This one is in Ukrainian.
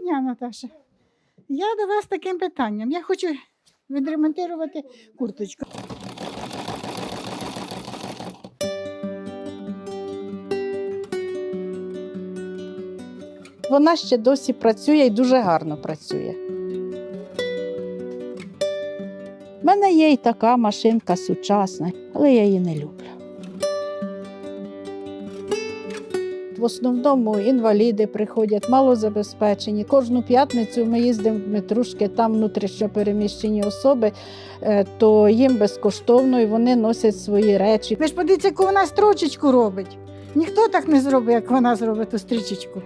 дня, Наташа. Я до вас таким питанням. Я хочу відремонтувати курточку. Вона ще досі працює і дуже гарно працює. У мене є і така машинка сучасна, але я її не люблю. В основному інваліди приходять, малозабезпечені. Кожну п'ятницю ми їздимо в метрушки, там внутрішньо переміщені особи, е, то їм безкоштовно і вони носять свої речі. Ви ж подивіться, яку вона строчечку робить. Ніхто так не зробить, як вона зробить ту стрічечку.